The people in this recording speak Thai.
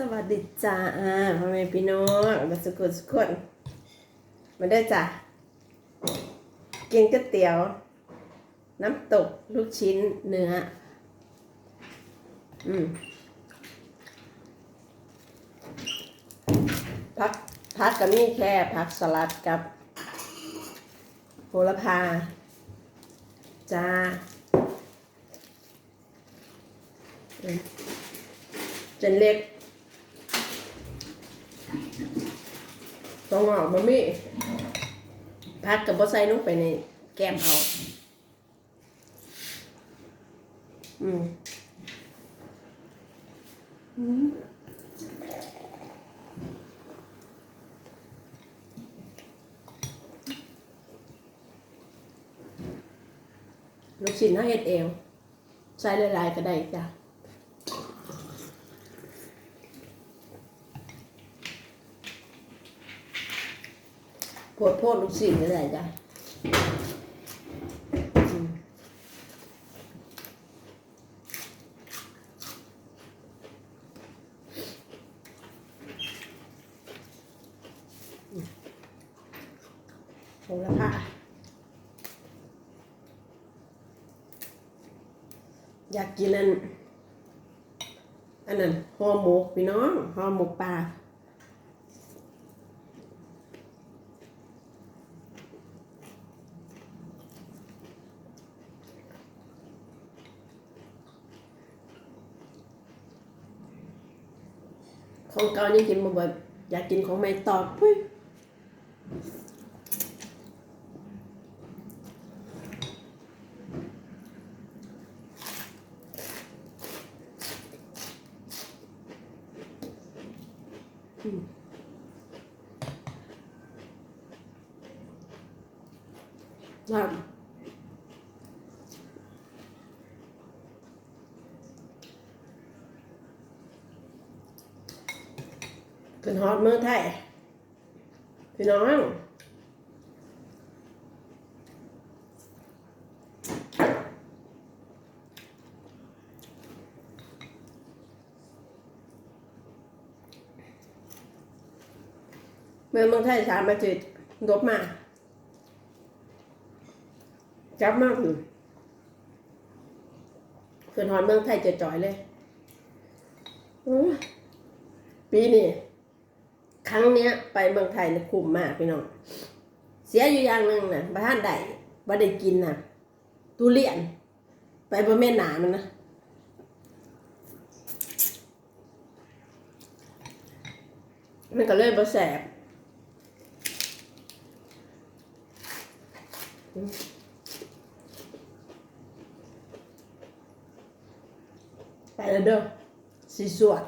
สวัสดีจ้าพ่อแม่พี่น้องมาสุกุลสุขคนมาได้จ้ะกินก๋วยเตี๋ยว น้ำตกลูกชิ้นเนื้อ อืมพักพักกับนี่แค่พักสลัดกับโหระพา จ้าเจนเล็ก ต้องออกมามีพักกับบอไซลงไปในแก้มเอา อืมอืมลูกชิ้นห้าเห็ดเอวใส่หลายๆก็ได้จ้ะ โพดโพดลูกศิษย์นี่แหละจ้ะโหระพาอยากกินอัน อันนั้นห่อหมกพี่น้องห่อหมกปลา ของเก่ายังกินมาบ่อยอยากกินของใหม่ตอบพุ้ยอืม ขึ้นฮอตเมืองไทยพี่น้องเมืองเมืองไทยสามอาทิตย์ลบมาจับมากอยู่ขึ้นฮอตเมืองไทยจะจ่อยเลยปีนี้ รั้งเนี้ยไปเมืองไทยเนี่ยคุ้มมากพี่น้อง เสียอยู่อย่างหนึ่งนะบ้านใดบ่ได้กินนะทุเรียน ไปบ่แม่นหนามันนะมันก็เลยบ่แสบไปแล้วเด้อสีสวด